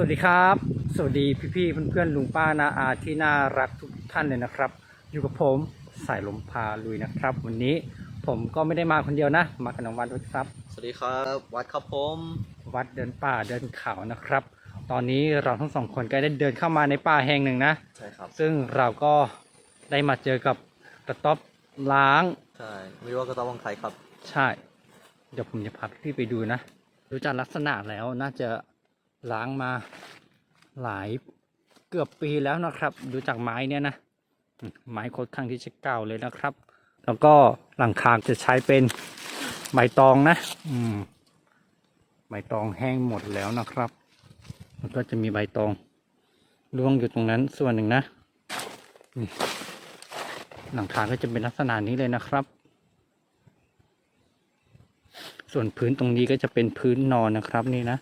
สวัสดีครับ สวัสดีพี่ๆเพื่อนๆลุงป้านาอาที่น่ารักทุกท่านเลยนะครับ อยู่กับผมสายลมพาลุยนะครับ วันนี้ผมก็ไม่ได้มาคนเดียวนะ มากับน้องวันด้วยครับ สวัสดีครับ วัดครับผม วัดเดินป่าเดินเขานะครับ ตอนนี้เราทั้งสองคนก็ได้เดินเข้ามาในป่าแห่งหนึ่งนะ ใช่ครับ ซึ่งเราก็ได้มาเจอกับกระต๊อบล้าง ใช่ ไม่รู้ว่ากระต๊อบของใครครับ ใช่ เดี๋ยวผมจะพาพี่ๆไปดูนะ ดูจากลักษณะแล้วน่าจะ ล้างมาหลายเกือบปีแล้วนะครับ ดูจากไม้เนี่ยนะ ไม้โคตรข้างที่จะเก่าเลยนะครับ แล้วก็หลังคาจะใช้เป็นใบตองนะ อืม ใบตองแห้งหมดแล้วนะครับแล้วก็จะมีใบตองร่วงอยู่ตรงนั้นส่วนหนึ่งนะนี่หลังคาก็จะเป็นลักษณะนี้เลยนะครับ ส่วนพื้นตรงนี้ก็จะเป็นพื้นนอนนะครับนี่นะ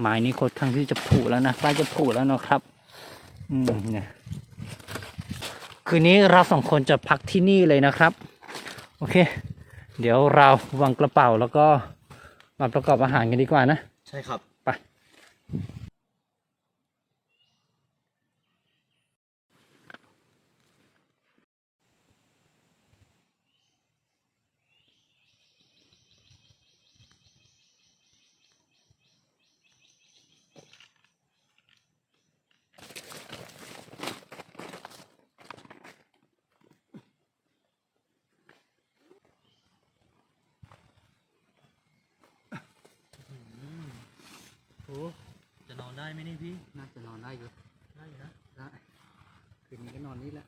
ไม้นี้โคตรข้างที่จะผุแล้วนะใกล้จะผุแล้วนะครับ อืมเนี่ยคืนนี้เราสองคนจะพักที่นี่เลยนะครับ โอเค เดี๋ยวเราวางกระเป๋าแล้วก็มาประกอบอาหารกันดีกว่านะ ใช่ครับ ไป จะนอนได้ไหมนี่พี่ น่าจะนอนได้อยู่ ได้นะ ได้ คืนนี้ก็นอนนี่แหละ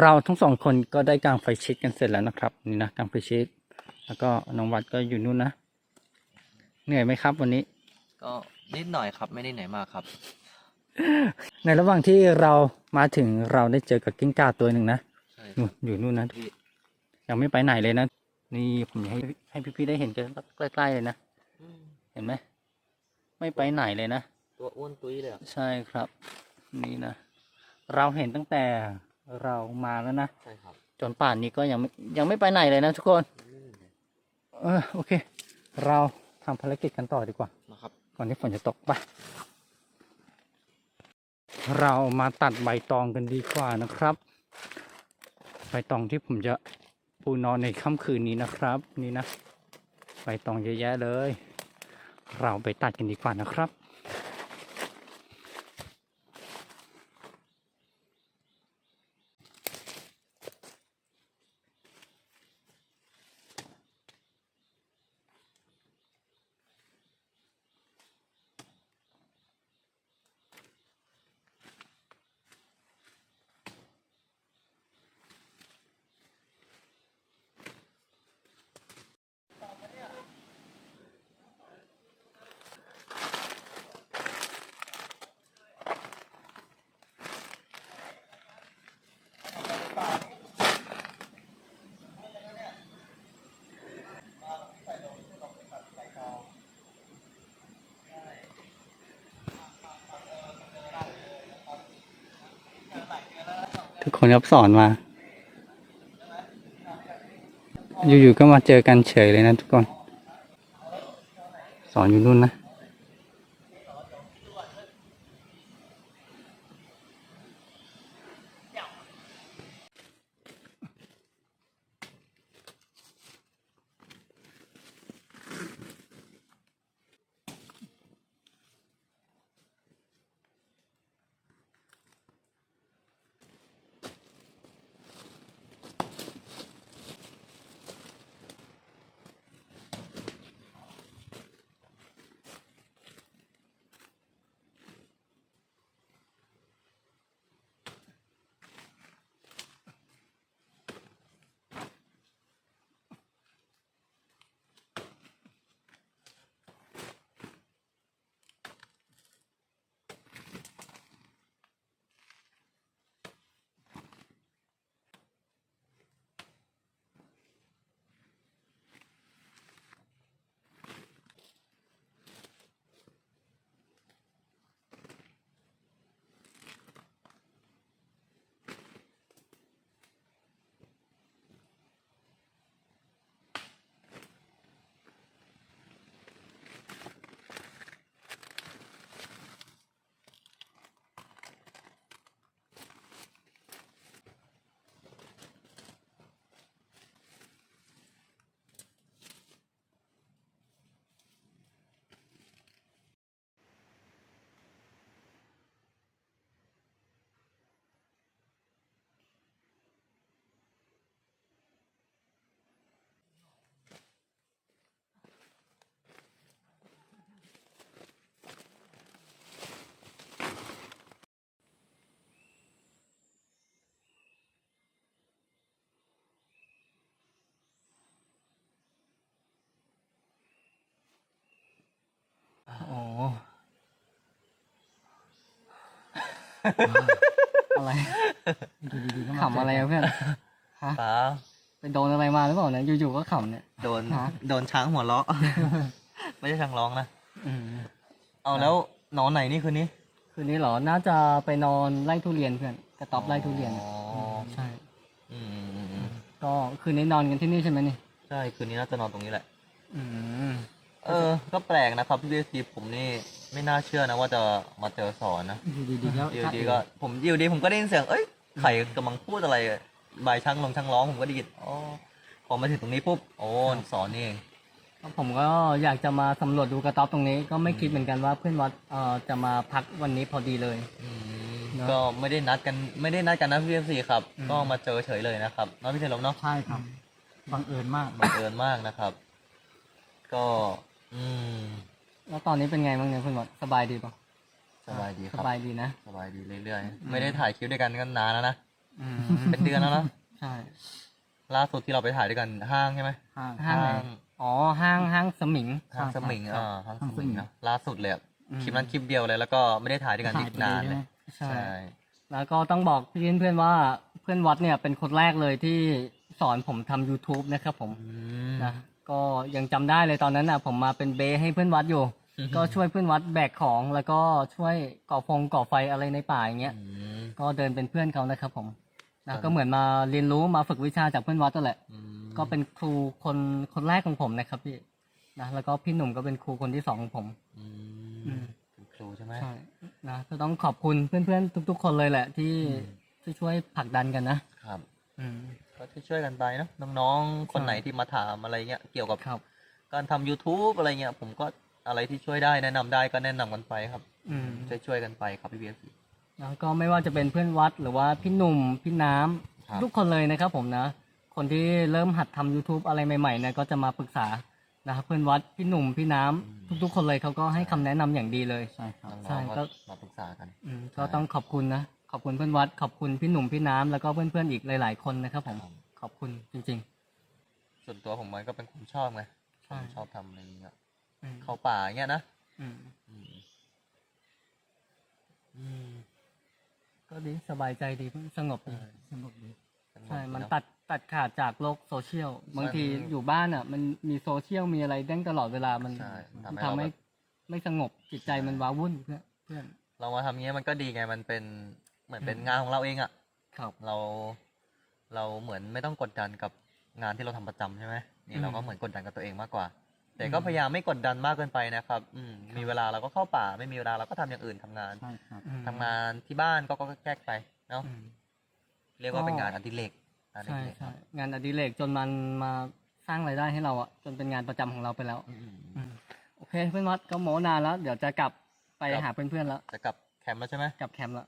เราทั้งสองคนก็ได้กางไฟชิดกันเสร็จแล้วนะครับ นี่นะกางไฟชิดแล้วก็น้องวัดก็อยู่นู่นนะ เหนื่อยไหมครับวันนี้ ก็นิดหน่อยครับไม่ได้เหนื่อยมากครับ ในระหว่างที่เรามาถึงเราได้เจอกับกิ้งก่าตัวหนึ่งนะใช่นู่นอยู่นู่นนะพี่ยังไม่ไปไหนเลยนะ นี่ผมอยากให้ให้พี่ๆได้เห็นกันใกล้ๆเลยนะเห็นไหมไม่ไปไหนเลยนะ ตัวอ้วนตุ้ยเลยอะใช่ครับ นี่นะ เราเห็นตั้งแต่ เรามาแล้วนะใช่ครับจนป่านนี้ก็ยังไม่ยังไม่ไปไหนเลยนะทุกคนเออโอเค เราทำภารกิจกันต่อดีกว่ามาครับ ก่อนที่ฝนจะตกไปเรามาตัดใบตองกันดีกว่านะครับ ใบตองที่ผมจะปูนอนในค่ำคืนนี้นะครับ นี่นะใบตองเยอะแยะเลย เราไปตัดกันดีกว่านะครับ ทุกคนครับสอนมา อยู่ๆก็มาเจอกันเฉยเลยนะทุกคน สอนอยู่นู่นนะ อะไรดูดีๆก็มาขำอะไรอะเพื่อนฮะป๋าไปโดนอะไรมาหรือเปล่าเนี่ยอยู่ๆก็ขำเนี่ย โดนฮะ โดนช้างหัวเราะ ไม่ใช่ช้างร้องนะอืมเอาแล้วนอนไหนนี่คืนนี้คืนนี้เหรอน่าจะไปนอนไล่ทุเรียนเพื่อนกระต๊อบไล่ทุเรียนอ๋อะอใช่ อืมอืมอืมอืมก็คืนนี้นอนกันที่นี่ใช่ไหมนี่ใช่คืนนี้น่าจะนอนตรงนี้แหละ อืม เออ ก็แปลกนะครับพี่เบสทีผมนี่ ไม่น่าเชื่อนะว่าจะมาเจอสอนนะอยู่ดีๆก็อยู่ดีก็ผมอยู่ดีผมก็ได้ยินเสียงเอ้ยไข่กำลังพูดอะไรใบายช่างลงช่างร้องผมก็ได้ยินอ๋อพอมาถึงตรงนี้ปุ๊บโอ้สอนนี่เองผมก็อยากจะมาสำรวจดูกระต๊อบตรงนี้ ก็ไม่คิดเหมือนกันว่าเพื่อนวัดเอ่อจะมาพักวันนี้พอดีเลยอืมเนอะก็ไม่ได้นัดกันไม่ได้นัดกันนะพี่เอฟซีครับอืมก็มาเจอเฉยเลยนะครับเน้องพี่เฉลิมเนาะใช่ครับบังเอิญมากบังเอิญมากนะครับ ก็ อืม แล้วตอนนี้เป็นไงบ้างเนี่ยเพื่อนวัดสบายดีปะสบายดีคสรับบายดีนะ สบายดีเรื่อยๆ ไม่ได้ถ่ายคลิปด้วยกันก็นานแล้วนะ อืมเป็นเดือนแล้วนะใช่ ล่าสุดที่เราไปถ่ายด้วยกันห้างใช่ไหมห้าง ห้างไหน อ๋อห้างห้างสมิง ห้างสมิงครับอ่าห้างสห้างสมิมิงง นะล่าสุดเลยอะอืม คลิปนั้นคลิปเดียวเลยแล้วก็ไม่ได้ถ่ายด้วยกันอีกนานเลยใช่ ใช่ แล้วก็ต้องบอกพี่เพื่อนๆว่าเพื่อนวัดเนี่ยเป็นคนแรกเลยที่สอนผมทำ YouTube นะครับผมอืมนะ ก็ยังจำได้เลยตอนนั้นนะผมมาเป็นเบสให้เพื่อนวัดอยู่อืมก็ช่วยเพื่อนวัดแบกของแล้วก็ช่วยก่อฟงก่อไฟอะไรในป่าอย่างเงี้ย อืมก็เดินเป็นเพื่อนเขานะครับผมครันะบก็เหมือนมาเรียนรู้มาฝึกวิชาจากเพื่อนวัดนั่นแหละ อืมก็เป็นครูคนคนแรกของผมนะครับพี่นะแล้วก็พี่หนุ่มก็เป็นครูคนที่สองของผม อือืม มเป็นครูใช่ไหม ใช่นะก็ต้องขอบคุณเพื่อนๆทุก ๆ คนเลยแหละ ที่อืม ที่ช่วยผลักดันกันนะครับ อืม ก็ช่วยๆกันไปเนอะน้องๆ คนใช่ไหนที่มาถามอะไรเงี้ยเกี่ยวกับครับ การทำ YouTube อะไรเงี้ยผมก็อะไรที่ช่วยได้แนะนำได้ก็แนะนำกันไปครับ อืมช่วยๆกันไปครับพี่เบียร์ แล้วก็ไม่ว่าจะเป็นเพื่อนวัดหรือว่าพี่หนุ่มพี่น้ำครับ ทุกคนเลยนะครับผมนะ คนที่เริ่มหัดทำ YouTube อะไรใหม่ๆเนี่ยก็จะมาปรึกษานะครับเพื่อนวัดพี่หนุ่มพี่น้ำทุกๆ คนเลยเขาก็ให้คำแนะนำอย่างดีเลย ใช่ครับใช่น้องๆก็ ก็มาปรึกษากัน อืมก็ต้องขอบคุณนะ ขอบคุณเพื่อนวัด ขอบคุณพี่หนุ่มพี่น้ำแล้วก็เพื่อนๆอีกหลายๆคนนะครับ ผมครับขอบคุณจริง ส่วนตัวผมมันก็เป็นคนชอบไงใช่ ผมชอบทำอะไรเงี้ยๆอืมเข้าป่าเงี้ยนะอืมอืมอืม ก็ดีสบายใจดีสงบดีสนุกดีสงบใช่ดีมันเอะตัดตัดขาดจากโลกโซเชียล บางทีมันอยู่บ้านอะ มันมีโซเชียลมีอะไรเด้งตลอดเวลามันใช่มันทำให้เราทำให้แบบไม่สงบจิตใจมันว้าวุ่นเพื่อนเพื่อน เรามาทำเงี้ยมันก็ดีไงมันเป็น เหมือนเป็นอืมงานของเราเองอะครับ เราเราเหมือนไม่ต้องกดดันกับงานที่เราทำประจำใช่ไหมนี่อืมเราก็เหมือนกดดันกับตัวเองมากกว่า แต่อืมก็พยายามไม่กดดันมากเกินไปนะครับ อืมมีเวลาเราก็เข้าป่า ไม่มีเวลาเราก็ทำอย่างอื่นทำงานใช่ครับ อืมทำงานที่บ้านก็ก็แก้ไปเนาะอืม เรียกว่าก็เป็นงานอดิเรกงานอใช่ดิเรกคใช่รับงานอดิเรกจนมันมาสร้างรายได้ให้เราอะจนเป็นงานประจำของเราไปแล้ว อืม อืมโอเคเพื่อนวัดก็โมนานแล้ว เดี๋ยวจะกลับไปครับ หาเพื่อนๆแล้ว จะกลับแคมป์แล้วใช่ไหมกลับแคมป์แล้ว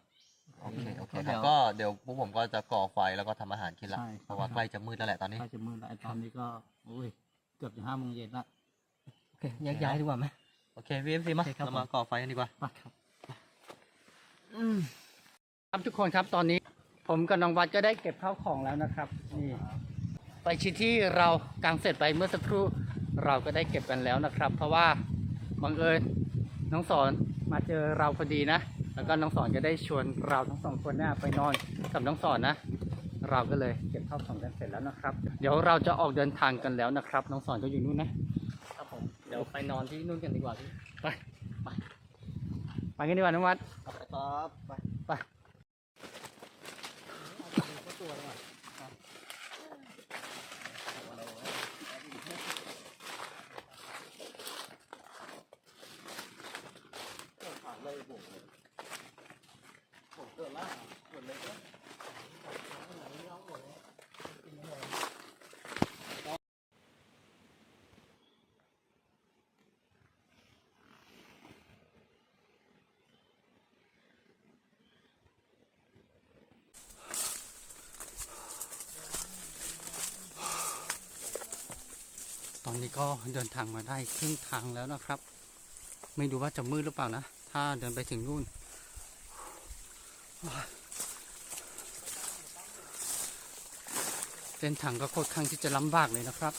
โอเคโอเคก็คเดี๋รับยว ก็เดี๋ยวพวกผมก็จะก่อไฟแล้วก็ทำอาหารกินละใช่ครับ เพราะว่าใกล้จะมืดแล้วแหละตอนนี้ ใกล้จะมืดแล้วไอ้ตอนนี้ก็โอ้ยเกือบจะห้าโมงเย็นละ โอเคแยกย้ายดีกว่าไหม โอเคพี่เอฟซีมาโอเคครับเรามาก่อไฟกันดีกว่า ไปครับครับทุกคนครับตอนนี้ผมกับน้องวัดก็ได้เก็บข้าวของแล้วนะครับนี่ไปชิ้นที่เรากางเสร็จไปเมื่อสักครู่เราก็ได้เก็บกันแล้วนะครับ เพราะว่าบังเอิญน้องสอนมาเจอเราพอดีนะ แล้วก็น้องสอนก็ได้ชวนเราทั้งสองคนเนี่ยไปนอนกับน้องสอนนะ เราก็เลยเก็บข้าวของกันเสร็จแล้วนะครับ เดี๋ยวเราจะออกเดินทางกันแล้วนะครับ น้องสอนก็อยู่นู่นนะครับผมเดี๋ยวไปนอนที่นู่นกันดีกว่าพี่ไปไปไปกันดีกว่าน้องวัดครับไปไป ตอนนี้ก็เดินทางมาได้ครึ่งทางแล้วนะครับ ไม่ดูว่าจะมืดหรือเปล่านะ ถ้าเดินไปถึงนู่น เส้นทางก็ค่อนข้างที่จะลำบากเลยนะครับ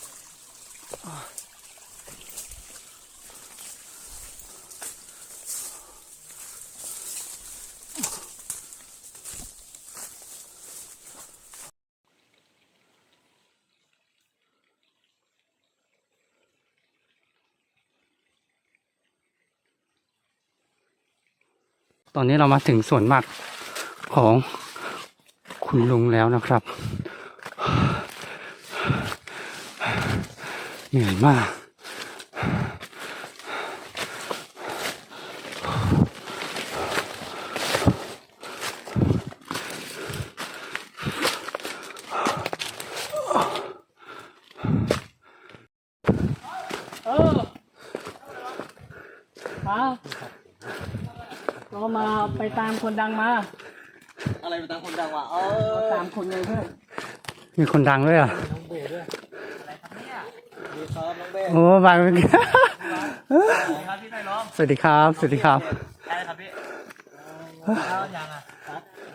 ตอนนี้เรามาถึงสวนหมักของคุณลุงแล้วนะครับ เหนื่อยมากเออมา เรามาไปตามคนดังมาอะไรเป็นตังคนดังวะเออตามคนเลยเพื่อนมีคนดังด้วยเหรอะดีครับน้องเบ้โอ้บางเมื่อกี้ครับพี่ไทยล้อมสวัสดีครับสวัสดีครับได้ครับพี่ข้าวยังอะ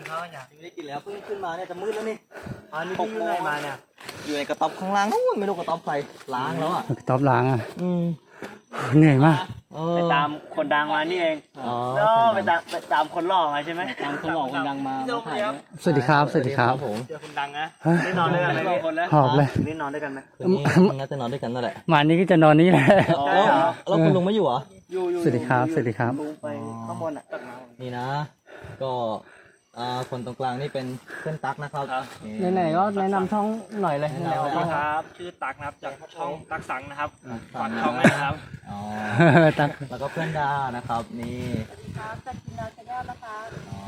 ข้าวยังไม่ได้กินแล้วเพิ่งขึ้นมาเนี่ยจะมืดแล้วนี่อันนี้พี่อยู่ไหนมาเนี่ยอยู่ในกระต๊อบข้างล่างนู้นไม่รู้กระต๊อบใครล้างแล้วอะต๊อบล้างอะอืม เหนื่อยมากไปตามคนดังมานี่เองอ๋อก็ไปตามไปตามคนหล่อมาใช่ไหมตามคนหล่อคนดังมามาถ่ายด้วยสวัสดีครับ สวัสดีครับผมเจอคนดังนะฮะได้นอนด้วยกันไหมพี่คนแล้วหอบเลยได้นอนด้วยกันไหมคืนนี้มันน่าจะนอนด้วยกันนั่นแหละมานี่ก็จะนอนนี่แหละอ๋อแล้วคุณลุงไม่อยู่เหรออยู่อยู่สวัสดีครับสวัสดีครับลุงไปข้างบนอะนี่นะ ก็ อ่าคนตรงกลางนี่เป็นเพื่อนตั๊กนะครับนี่ไหนๆก็แนะนำช่องหน่อยเลยแนะนำสวัสดีครับ ชื่อตักนะครับจากช่องตักสังนะครับฝากช่องไว้นะครับ อ๋อตักแล้วก็เพื่อนดานะครับนี่ครับจากกินดาวชาแนลนะคะ อ๋อ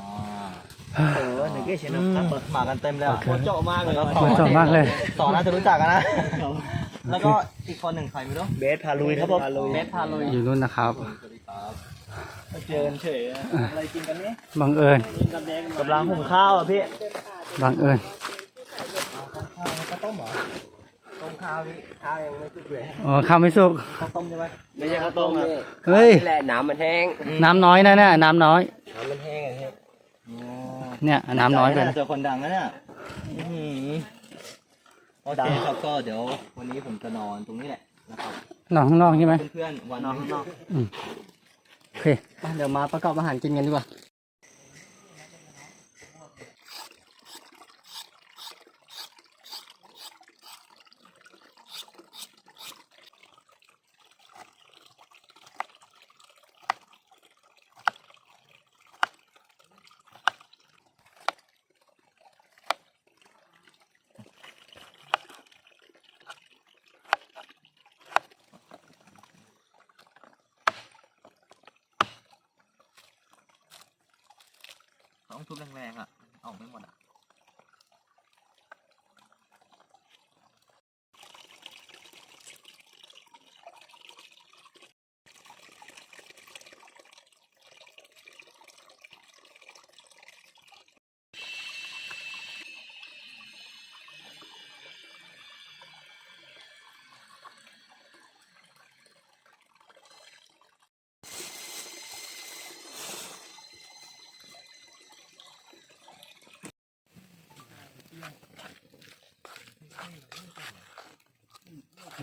เออหนึ่งเกชอืนะมครับมากันเต็มเลยอะโคตรเจาะมากเลยแล้วสวยสดมากเลยสอนน่าจะรู้จักกันนะ แล้วก็อีกคนหนึ่งใครไม่รู้เบสพาลุยครับผม เบสพาลุย อยู่นู่นนะครับ สวัสดีครับ มาเจอกันเฉยอะไรกินกันนี้บังเอิญกินกันแดงกำลังหุงข้าวอะพี่บังเอิญข้าวต้มเหรอต้มข้าวนี่ข้าวยังไม่สุกเลยอ๋อข้าวไม่สุกข้าวต้มใช่ไหมไม่ใช่ข้าวต้มครับเฮ้ยแหละน้ำมันแห้งน้ำน้อยนะเนี่ยน้ำน้อยน้ำมันแห้งไงพี่อ๋อเนี่ยน้ำน้อยไปเจอคนดังนะเนี่ยอื้อหือโอเคครับก็เดี๋ยววันนี้ผมจะนอนตรงนี้แหละนะครับนอนข้างนอกใช่ไหมเพื่อนๆวันนอนนี้ข้างนอกโอ เคเดี๋ยวมาประกอบอาหารกินกันดีกว่า ต้องทุบแรงๆอะออกไม่หมดอะ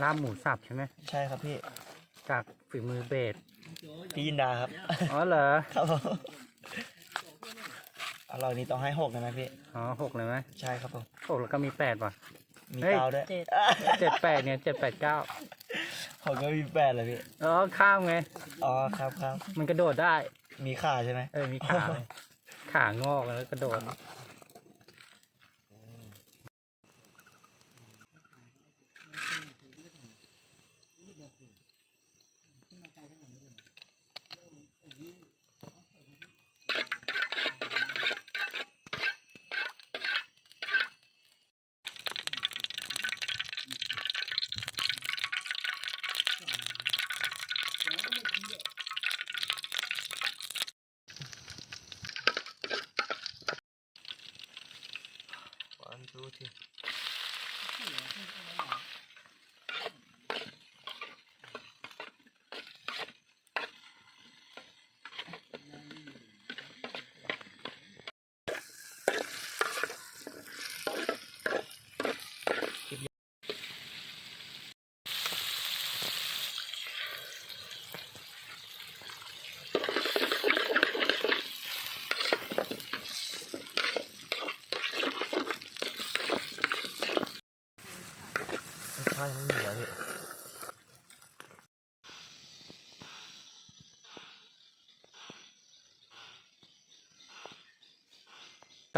ลาบหมูสับใช่ไหมใช่ครับพี่จากฝีมือเบสพี่ยินดาครับ อ๋อเหรอครับผมอร่อยนี่ต้องให้หกเลยนะพี่อ๋อหกเลยไหมใช่ครับผมหกแล้วก็มีแปดว่ะ มีเฮ้ยเตาด้วยเจ็ดแปดเนี่ยเจ็ดแปดเก้าผมก็มีแปดเลยพี่ อ๋อข้ามไง อ๋อครับครับ มันกระโดดได้ มีขาใช่ไหม เออมีขาเลยขางอกแล้วกระโดด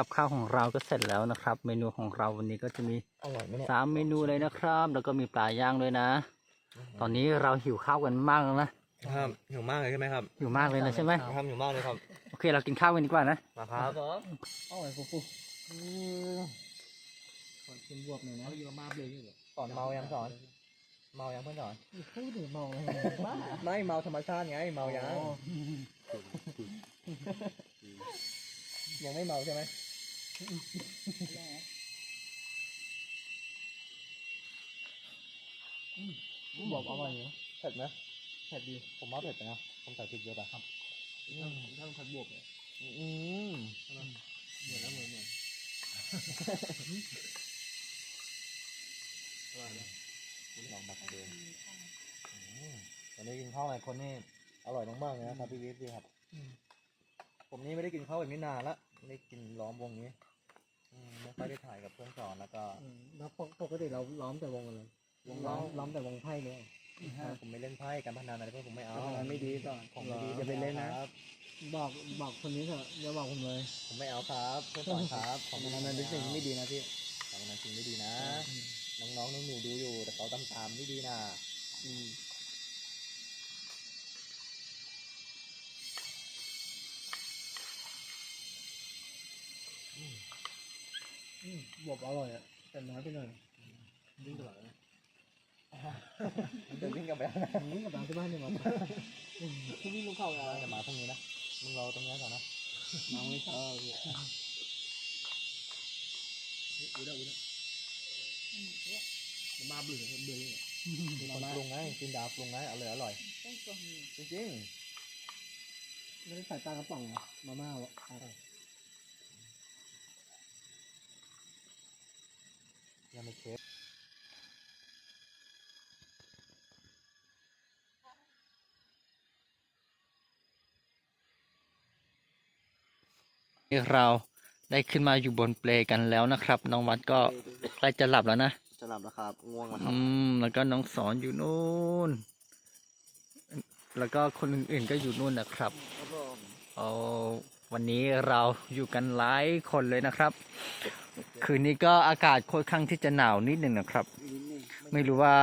กับข้าวของเราก็เสร็จแล้วนะครับ เมนูของเราวันนี้ก็จะมีอร่อยไหมเนี่ยสามเมนูเลยนะครับ แล้วก็มีปลาย่างด้วยนะ ตอนนี้เราหิวข้าวกันมากแล้วนะครับหิวมากเลยใช่ไหมครับหิวมากเลยนะใช่ไหมครับหิวมากเลยครับโอเคเรากินข้าวกันดีกว่านะมาครับอร่อยฟูฟูขอชิมบวกหน่อยนะอยู่มาเบลอยู่สอนเมายังสอน เมายังเพื่อนสอนพูดถึงมองอะไรบ้าไม่เมาธรรมชาติไงเมายังยังไม่เมาใช่ไหม บอกอร่อยอยู่เผ็ดไหมเผ็ดดีผมว่าเผ็ดไปนะผมใส่พริกเยอะไปครับถ้าถ้าผัดบวกเนี่ยอืมเหมือนแล้วเหมือนเหมือนอร่อยนะลองบักเดิมวันนี้กินข้าวหลายคนนี่อร่อยมากๆเลยนะครับพี่วิทย์พี่ครับผมนี่ไม่ได้กินข้าวแบบนี้นานละไม่ได้กินล้อมวงนี้อืม ไม่ค่อยได้ถ่ายกับเพื่อนสอนแล้วก็แล้วปกติเราล้อมแต่วงอะไรวงล้อมล้อมแต่วงไพ่เลยผมไม่เล่นไพ่การพนันอะไรพวกผมไม่เอาการพนันไม่ดีต่อผมไม่ดีอย่าไปเล่นนะ ครับบอกบอกคนนี้เถอะอย่าบอกผมเลยผมไม่เอาครับเพื่อนสอนครับผมการพนันเป็นสิ่งที่ไม่ดีนะพี่ การพนันสิ่งไม่ดีนะ น้องๆหนูๆดูอยู่แต่เขาตามตามๆไม่ดีนะ บวกอร่อยอะแต่น้อยไปหน่อยวิ่งตลอดเลยเดินวิ่งกลับไปแล้วนะนี่กับร้านที่บ้านเนี่ยมาที่วิ่งลูกเข้าแล้วจะมาพรุ่งนี้นะมึงรอตรงนี้ก่อนนะน้องไม่ชอบอุ้ยได้อุ้ยได้มาเบื่อเบื่อเลยมีคนปรุงไงกินดาวปรุงไงอร่อยอร่อยจริงไม่ได้ใส่ตากระป๋องมาม่าวะ ยังไม่เชฟเราได้ขึ้นมาอยู่บนเปลกันแล้วนะครับ น้องวัดก็ใกล้จะหลับแล้วนะจะหลับแล้วครับง่วงแล้วครัอืบมแล้วก็น้องสอนอยู่นู่น แล้วก็คนอื่นๆก็อยู่นู่นนะครับเอาวันนี้เราอยู่กันหลายคนเลยนะครับ คืนนี้ก็อากาศค่อนข้างที่จะหนาวนิดหนึ่งนะครับ ไม่รู้ว่า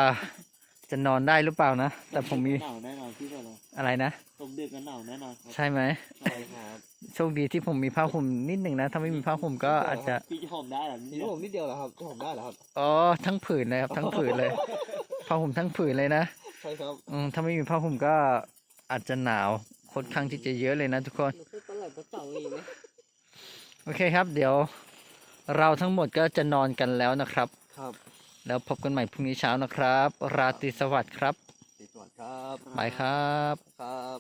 จะนอนได้หรือเปล่านะ แต่ผมมีหนาวแน่นอนพี่ก็เลยอะไรนะตกดึกกันหนาวแน่นอนครับใช่ไหมใช่ครับโชคดีที่ผมมีผ้าห่มนิดหนึ่งนะ ถ้าไม่มีผ้าห่มก็อาจจะพี่จะห่มได้เหรอพี่ห่มนิดเดียวเหรอครับจะห่มได้เหรอครับอ๋อทั้งผืนเลยครับทั้งผืนเลยผ้าห่มทั้งผืนเลยนะใช่ครับอืมถ้าไม่มีผ้าห่มก็อาจจะหนาวค่อนข้างที่จะเยอะเลยนะทุกคนตลอดก็เต่าอีกไหมโอเคครับ เดี๋ยว เราทั้งหมดก็จะนอนกันแล้วนะครับ ครับแล้วพบกันใหม่พรุ่งนี้เช้านะครับ ราตรีสวัสดิ์ครับสวัสดีครับบายครับ ครับ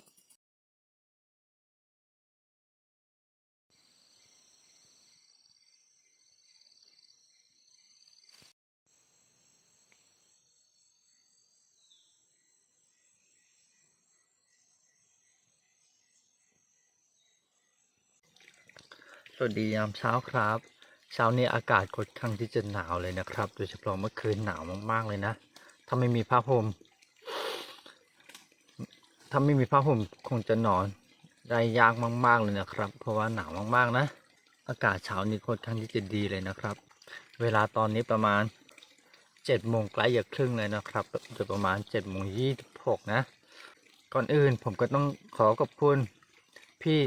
สวัสดียามเช้าครับ เช้านี้อากาศค่อนข้างที่จะหนาวเลยนะครับ โดยเฉพาะเมื่อคืนหนาวมากๆเลยนะ ถ้าไม่มีผ้าห่ม ถ้าไม่มีผ้าห่มคงจะนอนได้ยากมาก ๆเลยนะครับ เพราะว่าหนาวมากๆนะ อากาศเช้านี้ค่อนข้างที่จะดีเลยนะครับ เวลาตอนนี้ประมาณเจ็ดโมงใกล้จะครึ่งเลยนะครับโดยประมาณเจ็ดโมงยี่สิบหกนะ ก่อนอื่นผมก็ต้องขอขอบคุณพี่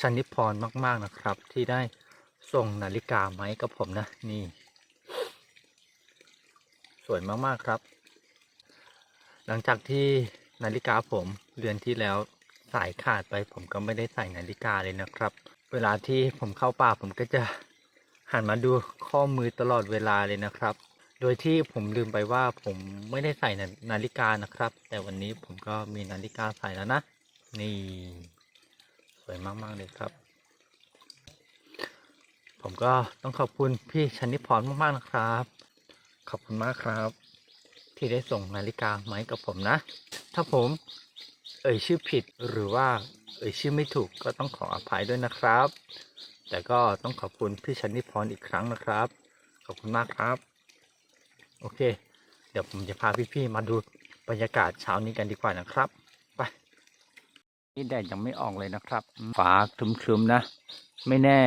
ชันนิพรมาก ๆนะครับ ที่ได้ ส่งนาฬิกามาให้กับผมนะ นี่ สวยมาก ๆ ครับ หลังจากที่นาฬิกาผมเดือนที่แล้วสายขาดไป ผมก็ไม่ได้ใส่นาฬิกาเลยนะครับ เวลาที่ผมเข้าป่าผมก็จะหันมาดูข้อมือตลอดเวลาเลยนะครับ โดยที่ผมลืมไปว่าผมไม่ได้ใส่นาฬิกานะครับ แต่วันนี้ผมก็มีนาฬิกาใส่แล้วนะ นี่ สวยมาก ๆ เลยครับ ผมก็ต้องขอบคุณพี่ชนิพรมากๆนะครับ ขอบคุณมากครับ ที่ได้ส่งนาฬิกามาให้กับผมนะ ถ้าผมเอ่ยชื่อผิดหรือว่าเอ่ยชื่อไม่ถูกก็ต้องขออภัยด้วยนะครับ แต่ก็ต้องขอบคุณพี่ชนิพรอีกครั้งนะครับ ขอบคุณมากครับ โอเค เดี๋ยวผมจะพาพี่ๆมาดูบรรยากาศเช้านี้กันดีกว่านะครับไปนี่แดดยังไม่ออกเลยนะครับฟ้าครึมๆนะ ไม่แน่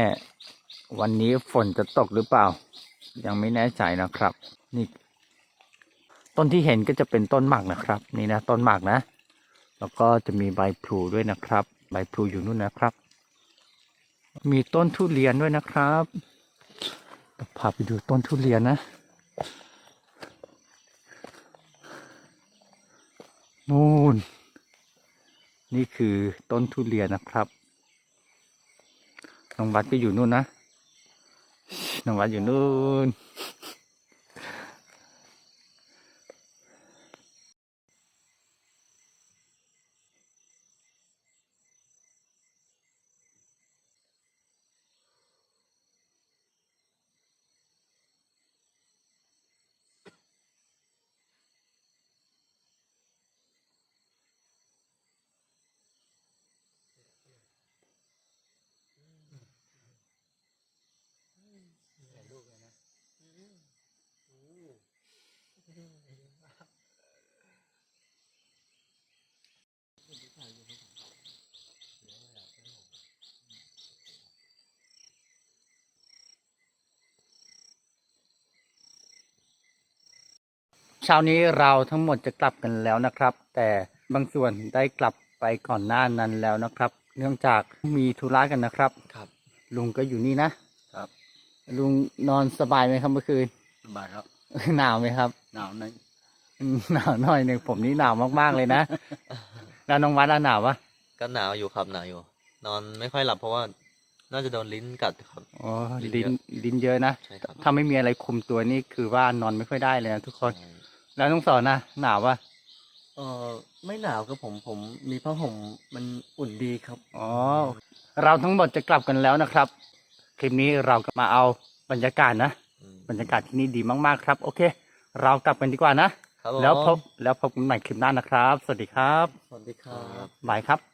วันนี้ฝนจะตกหรือเปล่า ยังไม่แน่ใจนะครับ นี่ ต้นที่เห็นก็จะเป็นต้นหมากนะครับ นี่นะต้นหมากนะ แล้วก็จะมีใบพลูด้วยนะครับ ใบพลูอยู่นู่นนะครับ มีต้นทุเรียนด้วยนะครับพาไปดูต้นทุเรียนนะนู่นนี่คือต้นทุเรียนนะครับน้องวัดก็อยู่นู่นนะ น้องวัดอยู่นู่น เช้านี้เราทั้งหมดจะกลับกันแล้วนะครับ แต่บางส่วนได้กลับไปก่อนหน้านั้นแล้วนะครับ เนื่องจากมีธุระกันนะครับครับ ลุงก็อยู่นี่นะครับ ลุงนอนสบายไหมครับเมื่อคืนสบายครับ หนาวไหมครับ หนาวหน่อยอืมหนาวหน่อยหนึ่งผมนี่หนาวมากๆเลยนะ แล้วน้องวัดอะหนาวปะก็หนาวอยู่ครับหนาวอยู่ นอนไม่ค่อยหลับเพราะว่าน่าจะโดนลิ้นกัดครับอ๋อลิ้ลิ้นนเยอะลิ้นเยอะนะใช่ครับถ้าไม่มีอะไรคุมตัวนี่คือว่านอนไม่ค่อยได้เลยนะทุกคนใช่ แล้วน้องสอนนะหนาวปะเออไม่หนาวครับผมผมมีผ้าห่มมันอุ่นดีครับ อ๋อ เราทั้งหมดจะกลับกันแล้วนะครับ คลิปนี้เราก็มาเอาบรรยากาศนะอืมบรรยากาศที่นี่ดีมากๆครับ โอเค เรากลับกันดีกว่านะ ครับผม แล้วพบแล้วพบกันใหม่คลิปหน้านะครับ สวัสดีครับ สวัสดีครับ บายครับ